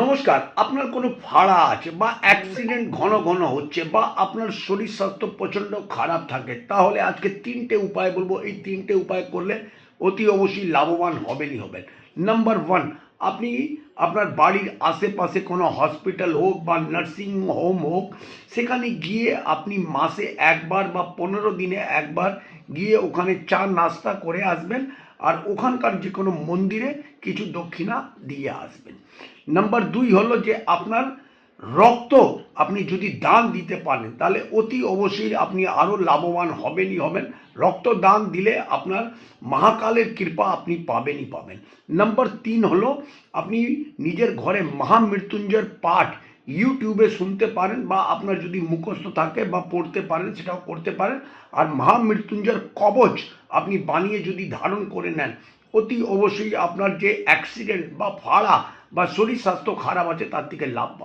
নমস্কার, আপনার কোনো ভাড়া আছে বা অ্যাক্সিডেন্ট ঘন ঘন হচ্ছে বা আপনার শরীর স্বাস্থ্য প্রচণ্ড খারাপ থাকে, তাহলে আজকে তিনটে উপায় বলব। এই তিনটে উপায় করলে অতি অবশ্যই লাভবান হবেনই হবেন। নাম্বার ওয়ান আপনি আপনার বাড়ির আশেপাশে কোনো হসপিটাল হোক বা নার্সিং হোম হোক, সেখানে গিয়ে আপনি মাসে একবার বা পনেরো দিনে একবার গিয়ে ওখানে চা নাস্তা করে আসবেন আর ওখানকার যে কোনো মন্দিরে কিছু দক্ষিণা দিয়ে আসবেন। নাম্বার দুই হলো যে আপনার রক্ত আপনি যদি দান দিতে পারেন, তাহলে অতি অবশ্যই আপনি আরও লাভবান হবেনই হবেন। রক্ত দান দিলে আপনার মহাকালের কৃপা আপনি পাবেনই পাবেন। নাম্বার তিন হলো, আপনি নিজের ঘরে মহামৃত্যুঞ্জয়ের পাঠ ইউটিউবে শুনতে পারেন বা আপনার যদি মুখস্থ থাকে বা পড়তে পারেন, সেটাও করতে পারেন। আর মহামৃত্যুঞ্জয়ের কবচ আপনি বানিয়ে যদি ধারণ করে নেন, অতি অবশ্যই আপনার যে অ্যাক্সিডেন্ট বা ফাড়া বা শরীর স্বাস্থ্য খারাপ আছে, তার থেকে লাভ পাবেন।